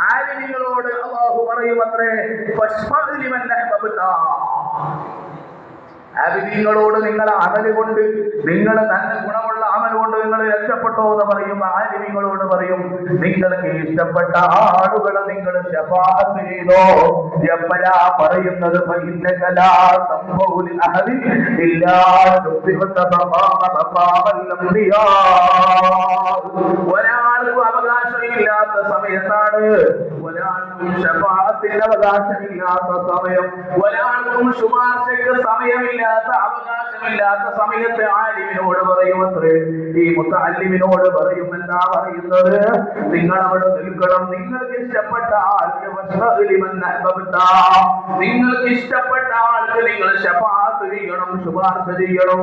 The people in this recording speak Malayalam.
ആലിമികളോട് അള്ളാഹു പറയുമത്രേ. ആലിമീങ്ങളോട് നിങ്ങൾ അമൽ കൊണ്ട് നിങ്ങൾ നല്ല ഗുണമുള്ള അമൽ കൊണ്ട് നിങ്ങൾ രക്ഷപ്പെട്ടോ എന്ന് പറയും ആലിമികളോട് പറയും നിങ്ങൾക്ക് ഇഷ്ടപ്പെട്ട ആളുകളെ നിങ്ങൾ ശപാഹത്ത് ചെയ്തോ? എപ്പോഴാ പറയുന്നത്? ഒരാൾക്കും അവകാശമില്ലാത്ത സമയത്താണ്. ഒരാൾക്കും ശപാഹത്തിന് അവകാശമില്ലാത്ത സമയം. ഒരാൾക്കും ശുപാർശയ്ക്ക് സമയമില്ലാത്ത അവകാശം അവകാശമില്ലാത്ത സമയത്ത് ആലിമിനോട് പറയുമത്രേ ഈ മുത്തല്ലിമിനോട് പറയും എന്താ പറയുന്നത്? നിങ്ങൾ അവിടെ നിൽക്കണം. നിങ്ങൾക്ക് ഇഷ്ടപ്പെട്ട ആൾക്ക്. നിങ്ങൾക്ക് ഇഷ്ടപ്പെട്ട ആൾക്ക് നിങ്ങൾ ഷഫാത്ത് ചെയ്യണം ശുപാർശ ചെയ്യണം.